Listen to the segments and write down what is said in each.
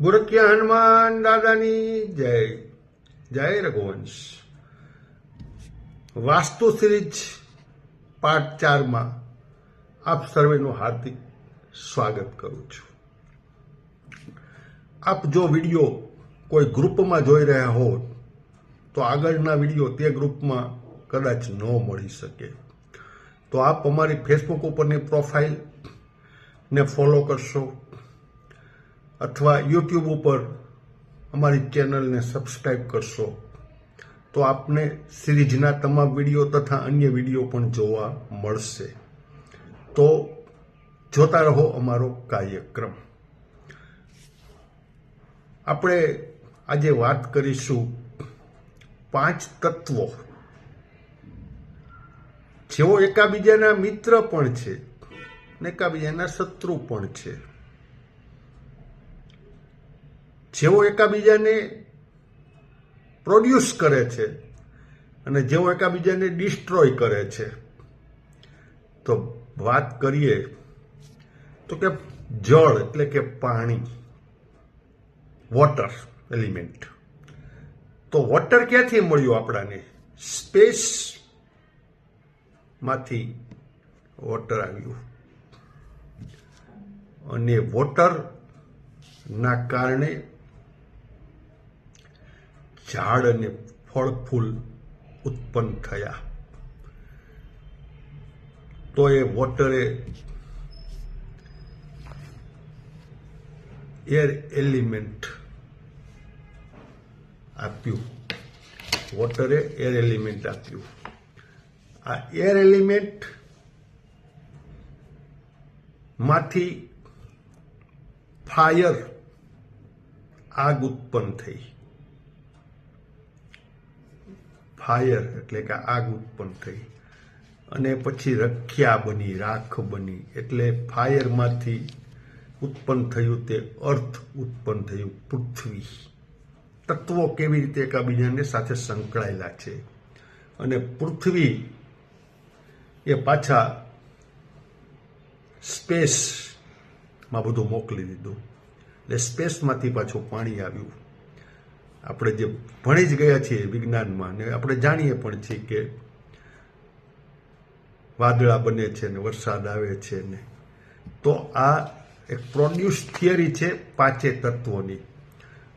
ગુરકિયા હનુમાન દાદાની જય. જય રઘુવંશ. વાસ્તુ સિરીજ પાર્ટ ચારમાં આપ સર્વેનું હાર્દિક સ્વાગત કરું છું. આપ જો વીડિયો કોઈ ગ્રુપમાં જોઈ રહ્યા હો તો આગળના વીડિયો તે ગ્રુપમાં કદાચ ન મળી શકે. તો આપ અમારી ફેસબુક ઉપરની પ્રોફાઇલ ને ફોલો કરશો. અથવા યુટ્યુબ ઉપર અમારી ચેનલને સબસ્ક્રાઈબ કરશો. તો આપને સિરીઝના તમામ વીડિયો તથા અન્ય વીડિયો પણ જોવા મળશે. તો જોતા રહો અમારો કાર્યક્રમ. આપણે આજે વાત કરીશું પાંચ તત્વો. જેઓ એકાબીજાના મિત્ર પણ છે ને એકાબીજાના શત્રુ પણ છે. જેઓ એકાબીજાને પ્રોડ્યુસ કરે છે અને જેઓ એકાબીજાને ડિસ્ટ્રોય કરે છે. તો વાત કરીએ તો કે જળ એટલે કે પાણી વોટર એલિમેન્ટ તો વોટર ક્યાંથી મળ્યું આપણાને? સ્પેસમાંથી વોટર આવ્યું. અને વોટરના કારણે ઝાડ અને ફળ ફૂલ ઉત્પન્ન થયા. તો એ વોટરે એર એલિમેન્ટ આપ્યું. વોટરે એર એલિમેન્ટ આપ્યું. આ એર એલિમેન્ટમાંથી ફાયર આગ ઉત્પન્ન થઈ. ફાયર એટલે કે આગ ઉત્પન્ન થઈ. અને પછી રખ્યા બની, રાખ બની, એટલે ફાયરમાંથી ઉત્પન્ન થયું તે અર્થ ઉત્પન્ન થયું પૃથ્વી. તત્વો કેવી રીતે એકબીજાને સાથે સંકળાયેલા છે? અને પૃથ્વી એ પાછા સ્પેસમાં બધું મોકલી દીધું. એટલે સ્પેસમાંથી પાછું પાણી આવ્યું. આપણે જે ભણી જ ગયા છીએ વિજ્ઞાનમાં ને આપણે જાણીએ પણ છીએ કે વાદળા બને છે ને વરસાદ આવે છે ને, તો આ એક પ્રોડ્યુસ થિયરી છે પાંચે તત્વોની.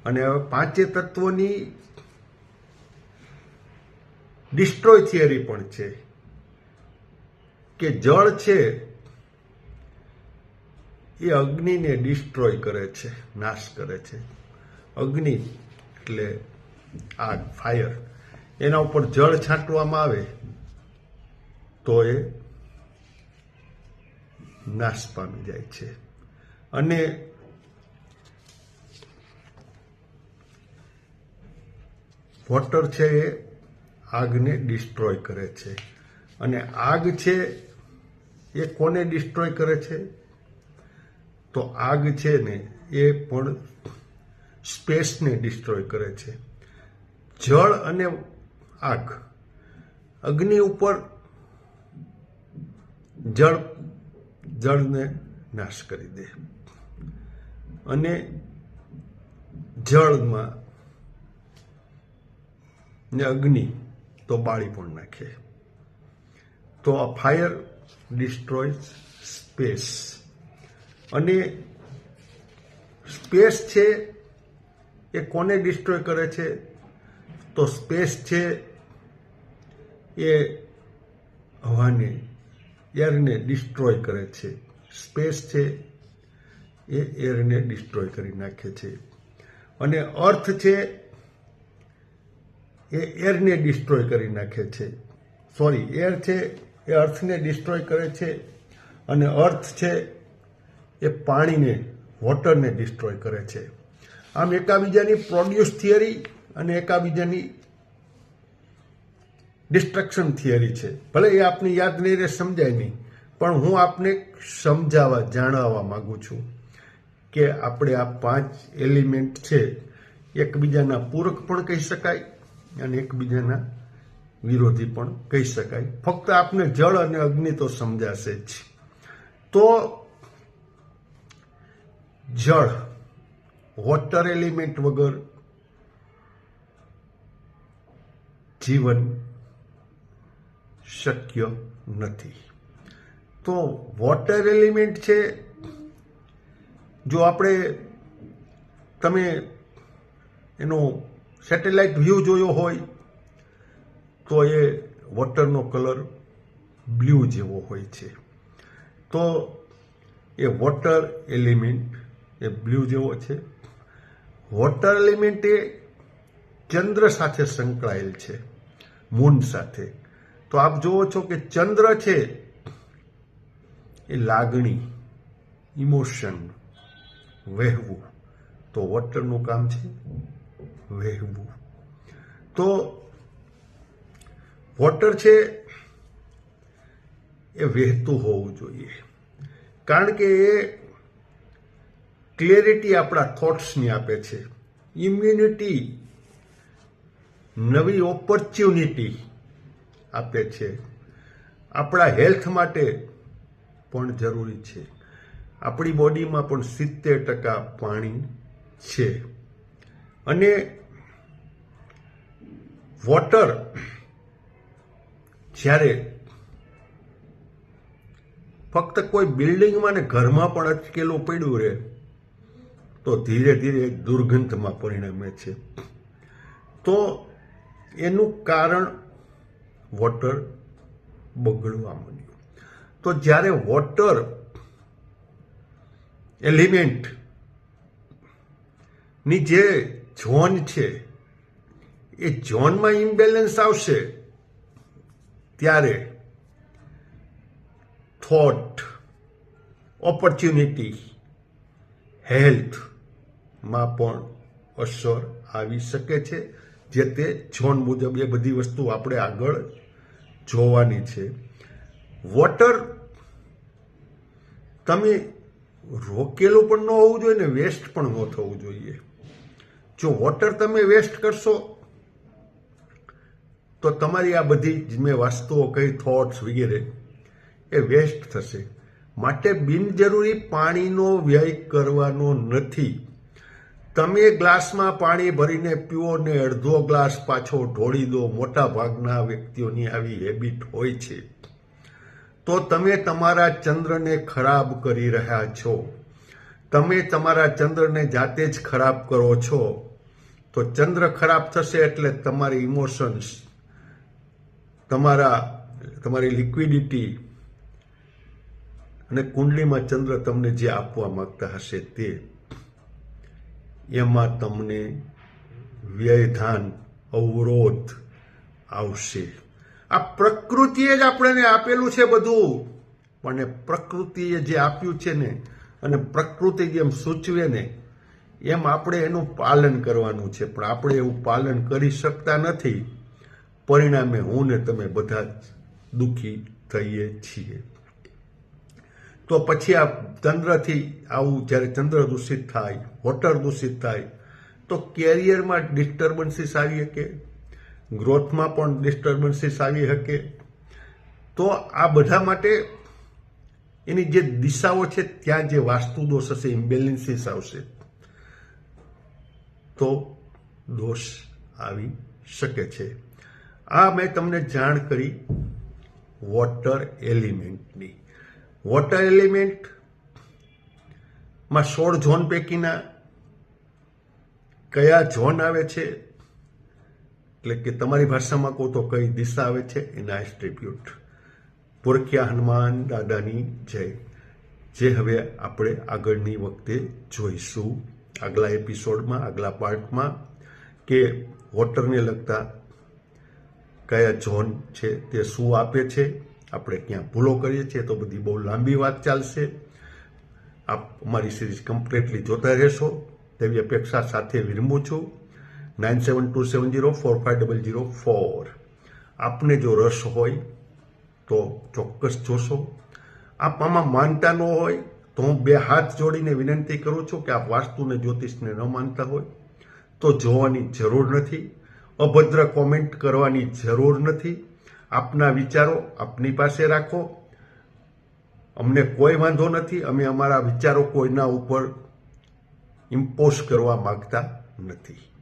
અને હવે પાંચે તત્વોની ડિસ્ટ્રોય થિયરી પણ છે કે જળ છે એ અગ્નિને ડિસ્ટ્રોય કરે છે, નાશ કરે છે. અગ્નિ એટલે આગ ફાયર એના ઉપર જળ છાંટવામાં આવે તો એ નાશ પામી જાય છે. અને વોટર છે એ આગને ડિસ્ટ્રોય કરે છે. અને આગ છે એ કોને ડિસ્ટ્રોય કરે છે? તો આગ છે ને એ પણ સ્પેસને ડિસ્ટ્રોય કરે છે. જળ અને આગ. અગ્નિ ઉપર જળ, જળને નાશ કરી દે. અને જળમાં ને અગ્નિ તો બાળી પણ નાખે. તો આ ફાયર ડિસ્ટ્રોય સ્પેસ. અને સ્પેસ છે એ કોને ડિસ્ટ્રોય કરે છે? તો સ્પેસ છે એ હવાને, એરને ડિસ્ટ્રોય કરે છે. સ્પેસ છે એ એરને ડિસ્ટ્રોય કરી નાખે છે. અને અર્થ છે એ એરને ડિસ્ટ્રોય કરી નાખે છે. સોરી એર છે એ અર્થને ડિસ્ટ્રોય કરે છે અને અર્થ છે એ પાણીને વોટરને ડિસ્ટ્રોય કરે છે. આમ એકાબીજાની પ્રોડ્યુસ થિયરી અને એકાબીજાની ડિસ્ટ્રક્શન થિયરી છે. ભલે એ આપને યાદ નહીં રહે, સમજાય નહીં, પણ હું આપને સમજાવવા જાણવા માગું છું કે આપણે આ પાંચ એલિમેન્ટ છે, એકબીજાના પૂરક પણ કહી શકાય અને એકબીજાના વિરોધી પણ કહી શકાય. ફક્ત આપને જળ અને અગ્નિ તો સમજાશે જ. તો જળ વોટર એલિમેન્ટ વગર જીવન શક્ય નથી. તો વોટર એલિમેન્ટ છે, જો આપણે તમે એનો સેટેલાઇટ વ્યૂ જોયો હોય, તો એ વોટરનો કલર બ્લુ જેવો હોય છે. તો એ વોટર એલિમેન્ટ એ બ્લુ જેવો છે. વોટર એલિમેન્ટ એ ચંદ્ર સાથે સંકળાયેલ છે, મૂન સાથે. તો આપ જુઓ છો કે ચંદ્ર છે એ લાગણી, ઇમોશન, વહેવું. તો વોટરનું કામ છે? વહેવું. તો વોટર છે એ વહેતું હોવું જોઈએ. કારણ કે એ ક્લિયરિટી આપણા થોટ્સની આપે છે. ઇમ્યુનિટી નવી ઓપોર્ચ્યુનિટી આપે છે. આપણા હેલ્થ માટે પણ જરૂરી છે. આપણી બોડીમાં પણ સિત્તેર ટકા પાણી છે. અને વોટર જ્યારે ફક્ત કોઈ બિલ્ડિંગમાં ને ઘરમાં પણ અટકેલું પડ્યું રહે તો ધીરે ધીરે દુર્ગંધમાં પરિણમે છે. તો એનું કારણ વોટર બગડવા માંડ્યું. તો જ્યારે વોટર એલિમેન્ટની જે ઝોન છે, એ ઝોનમાં ઇમ્બેલેન્સ આવશે ત્યારે થોટ, ઓપોર્ચ્યુનિટી હેલ્થમાં પણ અસર આવી શકે છે, જે તે ઝોન મુજબ એ બધી વસ્તુ આપણે આગળ જોવાની છે. વોટર તમે રોકેલું પણ ન હોવું જોઈએ ને વેસ્ટ પણ ન થવું જોઈએ. જો વોટર તમે વેસ્ટ કરશો, તો તમારી આ બધી જ મેં વસ્તુઓ કઈ થોટ્સ વગેરે, એ વેસ્ટ થશે. માટે બિનજરૂરી પાણીનો વ્યય કરવાનો નથી. તમે ગ્લાસમાં પાણી ભરીને પીઓ ને અડધો ગ્લાસ પાછો ઢોળી દો. મોટા ભાગના વ્યક્તિઓની આવી હેબિટ હોય છે. તો તમે તમારા ચંદ્રને ખરાબ કરી રહ્યા છો. તમે તમારા ચંદ્રને જાતે જ ખરાબ કરો છો. તો ચંદ્ર ખરાબ થશે એટલે તમારી ઇમોશન્સ, તમારા, તમારી લિક્વિડિટી અને કુંડલીમાં ચંદ્ર તમને જે આપવા માંગતા હશે તે એમાં તમને વ્યયધાન, અવરોધ આવશે. આ પ્રકૃતિએ જ આપણને આપેલું છે બધું. પણ એ પ્રકૃતિએ જે આપ્યું છે ને, અને પ્રકૃતિ જેમ સૂચવે ને, એમ આપણે એનું પાલન કરવાનું છે. પણ આપણે એવું પાલન કરી શકતા નથી. પરિણામે હું ને તમે બધા જ દુઃખી થઈએ છીએ. તો પછી આ ચંદ્રથી આવું જ્યારે ચંદ્ર દૂષિત થાય વોટર દૂષિત થાય, તો કેરિયરમાં ડિસ્ટર્બન્સીસ આવી શકે ગ્રોથમાં પણ ડિસ્ટર્બન્સીસ આવી શકે. તો આ બધા માટે એની જે દિશાઓ છે, ત્યાં જે વાસ્તુ દોષ હશે ઇમ્બેલેન્સીસ આવશે, તો દોષ આવી શકે છે. આ મેં તમને જાણ કરી વોટર એલિમેન્ટની વોટર એલિમેન્ટમાં સોળ ઝોન પૈકીના કયા ઝોન આવે છે? એટલે કે તમારી ભાષામાં કહો તો કઈ દિશા આવે છે? એના એસ્ટ્રીબ્યુટ પુરખ્યા હનુમાન દાદાની જય. જે હવે આપણે આગળની વખતે જોઈશું. આગલા એપિસોડમાં આગલા પાર્ટમાં કે વોટરને લગતા કયા ઝોન છે તે શું આપે છે? આપણે ક્યાં ભૂલો કરીએ છીએ તો બધી બહુ લાંબી વાત ચાલશે. આપ અમારી સિરીઝ કમ્પ્લીટલી જોતા રહેશો. તેવી અપેક્ષા સાથે વિરમું છું. Nine seven two seven zero four five double zero four આપને જો રસ હોય તો ચોક્કસ જોશો. આપ આમાં માનતા ન હોય તો હું બે હાથ જોડીને વિનંતી કરું છું કે આપ વાસ્તુને જ્યોતિષને ન માનતા હોય તો જોવાની જરૂર નથી. અભદ્ર કોમેન્ટ કરવાની જરૂર નથી. આપના વિચારો આપની પાસે રાખો. અમને કોઈ વાંધો નથી, અમે અમારા વિચારો કોઈના ઉપર ઇમ્પોઝ કરવા માગતા નથી.